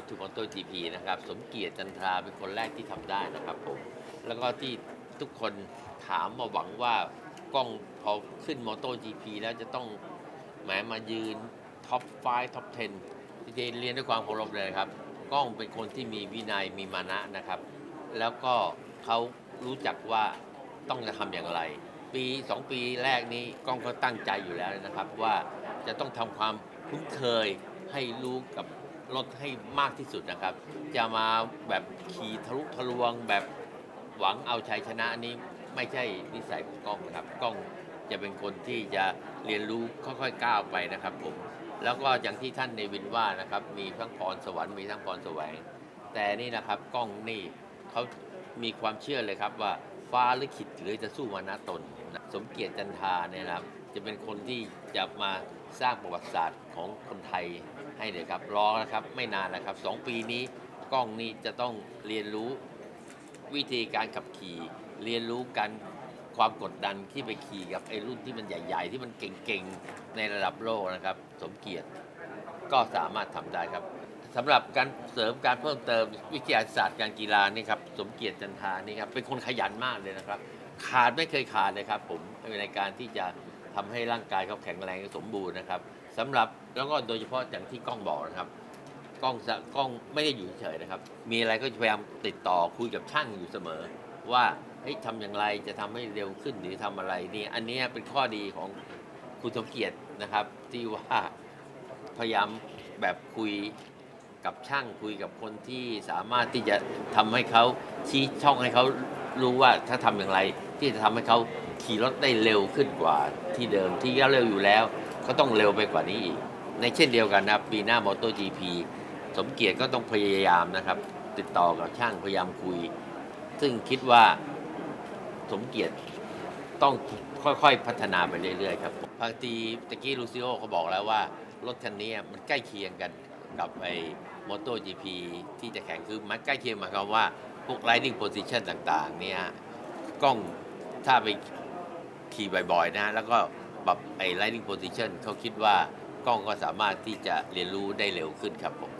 Road to Moto GP นะครับ สมเกียรติจันทราเป็นคนแรกที่ทำได้นะครับผม แล้วก็ที่ทุกคนถามมาหวังว่ากล้องพอขึ้น Moto GP แล้วจะต้องแหมมายืนท็อป5ท็อป 10ที่เรียนด้วยความเคารพเลยครับ กล้องเป็นคนที่มีวินัยมีมานะนะครับ แล้วก็เขารู้จักว่าต้องจะทำอย่างไร ปีสองปีแรกนี้กล้องก็ตั้งใจอยู่แล้วนะครับ ว่าจะต้องทำความคุ้นเคยให้รู้กับ รถให้มากที่สุดนะครับ จะมาแบบขี่ทะลุทะลวงแบบหวังเอาชัยชนะนี้ไม่ใช่นิสัยของกล้องนะครับกล้องจะเป็นคนที่จะเรียนรู้ค่อยๆก้าวไปนะครับผมแล้วก็อย่างที่ท่านเนวินว่านะครับ มีทั้งพรสวรรค์มีทั้งพรแสวง แต่นี่นะครับกล้องนี่เขามีความเชื่อเลยครับว่า ฟ้าลิขิตหรือจะสู้มานะตนนะสมเกียรติจันทาเนี่ยนะครับ จะเป็นคนที่จะมาสร้างประวัติศาสตร์ของคนไทยให้เลยครับ รอนะครับไม่นานนะครับสองปีนี้กล้องนี่จะต้องเรียนรู้วิธีการขับขี่ เรียนรู้การความกดดันที่ไปขี่กับไอ้รุ่นที่มันใหญ่ ๆ ที่มันเก่งๆ ในระดับโลกนะครับ สมเกียรติก็สามารถทำได้ครับสำหรับการเสริมการเพิ่มเติมวิทยาศาสตร์การกีฬานี่ครับ สมเกียรติจันทานี่ครับเป็นคนขยันมากเลยนะครับ ขาดไม่เคยขาดเลยครับ ผมในการที่จะทำให้ร่างกายเขาแข็งแรงสมบูรณ์นะครับสำหรับแล้วก็โดยเฉพาะอย่างที่กล้องบอกนะครับกล้องกล้องไม่ได้อยู่เฉยๆนะครับ มีอะไรก็พยายามติดต่อคุยกับช่างอยู่เสมอ ว่าเฮ้ยทำอย่างไรจะทำให้เร็วขึ้นหรือทำอะไรนี่อันนี้เป็นข้อดีของคุณสมเกียรตินะครับ ที่ว่าพยายามแบบคุย กับช่างคุยกับคนที่สามารถที่จะทำให้เขาชี้ช่องให้เขารู้ว่าถ้าทำอย่างไร ที่จะทำให้เขาขี่รถได้เร็วขึ้นกว่าที่เดิมที่เร็วอยู่แล้ว ก็ต้องเร็วไปกว่านี้อีก ในเช่นเดียวกันนะปีหน้ามอเตอร์จีพีสมเกียรติก็ต้องพยายามนะครับ ติดต่อกับช่างพยายามคุย ซึ่งคิดว่าสมเกียรติต้องค่อยๆ พัฒนาไปเรื่อยๆครับบางทีตะกี้ลูซิโอเขาบอกแล้วว่า รถคันนี้มันใกล้เคียงกันกับไอ มอเตอร์จีพีที่จะแข่งคือมันใกล้เคียงหมายความว่า พวก riding position ต่างๆ เนี่ยกล้องถ้าไปขี่บ่อยๆ นะ แล้วก็ปรับไอ้ riding position เขาคิดว่ากล้องก็สามารถที่จะเรียนรู้ได้เร็วขึ้นครับผม